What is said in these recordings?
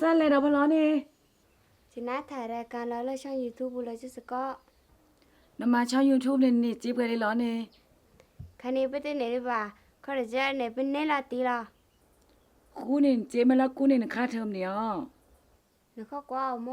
สั้นเลยเราพะล้อนี่ชนะถ่ายรายการแล้วเลยช่องยูทูบบุบเลยจุสก็นำมาช่องยูทูบเนี่ยนี่จีบกันเลยล้อนี่คันนี้ไปเต้ไหนหรือเปล่าขอจะไหนเป็นเนลาตีล่ะกูเนี่ยเจ๊มาแล้วกูเนี่ยค่าเทอมเนี่ยหนูข้อกว่าโม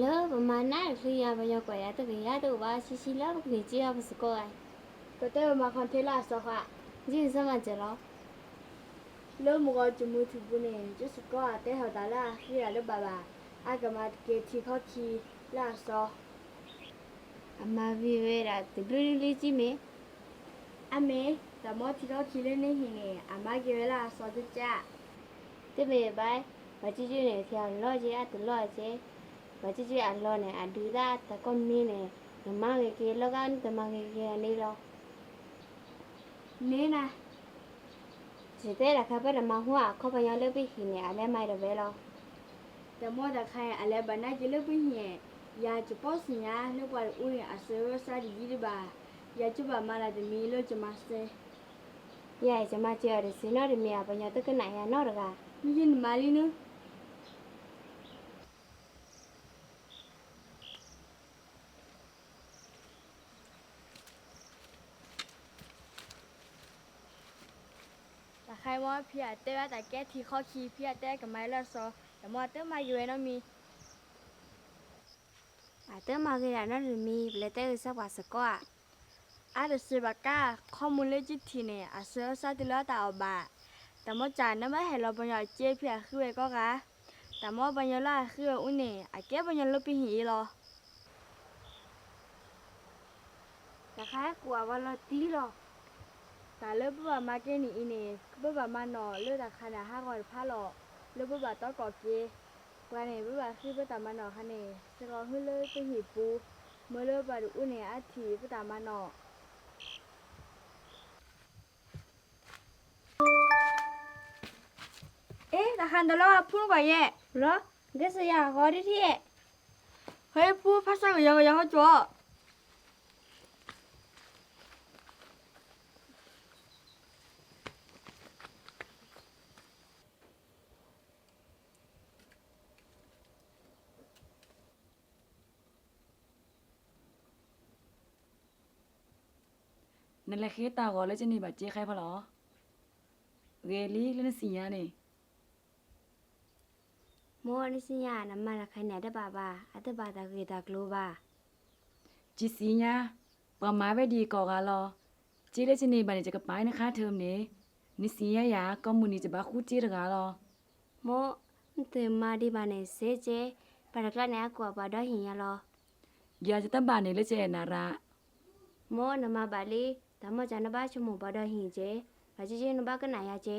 လောဗမာနာခရိယာဘယောကွာရတကရတော့ပါရှိရှိလောက်ကနေကြည့်ရပါစကောကတဲ့ဗမာခွန်ထေလာဆောခဂျင်းစမကြလောလောမကကျမှုသူဘူးနေကျစကောတဲ့ဟောတာလာခရိယာလောပါပါအကမတ်ကေတီခေါခီလာဆောအမဝိဝေရာတဘလူလေးကြီးမေအမေသမောတီတော့ခီလေးနေဟင်းနေအမကေဝလာဆောတကြတပေဘိုင်မကြည့်ကျနေဖျောင်းလော့ကျအတလော့ကျ baca je Allah ne adura takon ni ne nama ke ke lo kan nama ke ke ni lo ni na jete la ka pa nama hua ko pa yo le bi hi ne ale mai de be lo de mo da khai ale ba na je le bi ne ya je po si nya le kwa u ne a se ro sa di di ba ya je ba ma la de mi lo je ma se ya je ma je de si no de mi a pa nya to ka na ya no da ga mi je ni ma li no ใครว่าพี่อาเต้ว่าแต่แก้ที่ข้อคีพี่อาเต้กับไม้ละซอแต่มอเต้มาอยู่ไอ้น้องมี à tới mà cái là nó được mi lấy tới sao quả sạc qua อาเดสือบาก้าข้อมูลเลจิตทีเนี่ยอาเสือซาติลาตาอบาแต่มอจ่ายน้ำไม่เห็นเราปัญญาเจี๊ยพี่อาคือไอ้ก็กะแต่มอปัญญาล่าคืออุ้นเนี่ยอาแก้ปัญญาลบปีหีรอแต่ใครกลัวว่าเราตีหรอ แต่เลิกบ่มาเกนี่อีเนี่บ่มาหนอเลิกแต่ขนาดห้าร้อยผ้าหลอเลิกบ่ต้องก่อเกวันนี้บ่าคือบ่ตามมาหนอคันเนี่ยจะรอให้เลิกไปหีปูเมื่อเลิกบ่ดูอุ้นเนี่ยอาทีบ่ตามมาหนอเอ๊ะแต่คันตลอดพูดว่าแย่เหรอเดี๋ยวสยากขอที่ที่เฮ้ยพูดภาษาก็ยังก็ยังเขาจ่อ นั่นแหละเคตาก็แล้วจะนี่บาดเจ๊ใครพอหรอเรลี่เล่นสียนี่โมนี่สิญานะมาละใครไหนได้บ่าบ่าอัตบาตาเกตากลัวบ่าจิสีญาปะมาไว้ดีก่อกะรอเจ๊แล้วจะนี่บาดนี่จะกระปายนะค่าเทอมนี่นี่สียยาก็มูนี่จะบาคู่เจ๊ตะกะรอโมมันเติมมาดีบ่าเนี่ยเสเจปากกะเนี่ยกลัวบ่าดอหินยาลอยาจะตะบานี่แล้วเจนาระโมนะมาบาลี แต่โมจันบ้าชมูบ่าดอหินเจว่าจิ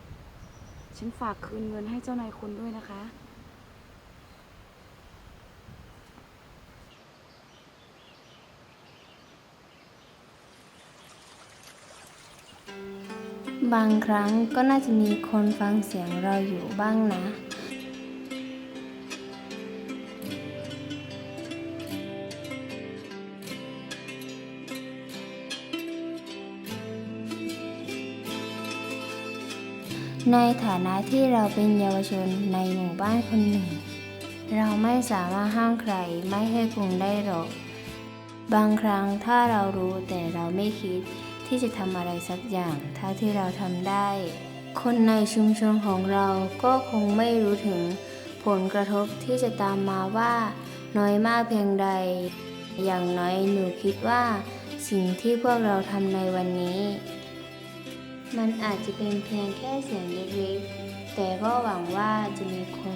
ฉันฝากคืนเงินให้เจ้านายคุณด้วยนะคะ บางครั้งก็น่าจะมีคนฟังเสียงเราอยู่บ้างนะ ในฐานะที่เราเป็นเยาวชนในหมู่บ้านคนหนึ่ง เราไม่สามารถห้ามใครไม่ให้คงได้หรอก บางครั้งถ้าเรารู้แต่เราไม่คิดที่จะทำอะไรสักอย่างเท่าที่เราทำได้ คนในชุมชนของเราก็คงไม่รู้ถึงผลกระทบที่จะตามมาว่า น้อยมากเพียงใด อย่างน้อยหนูคิดว่า สิ่งที่พวกเราทำในวันนี้ มันอาจจะเป็นเพียงแค่เสียงเล็กๆ แต่ก็หวังว่าจะมีคน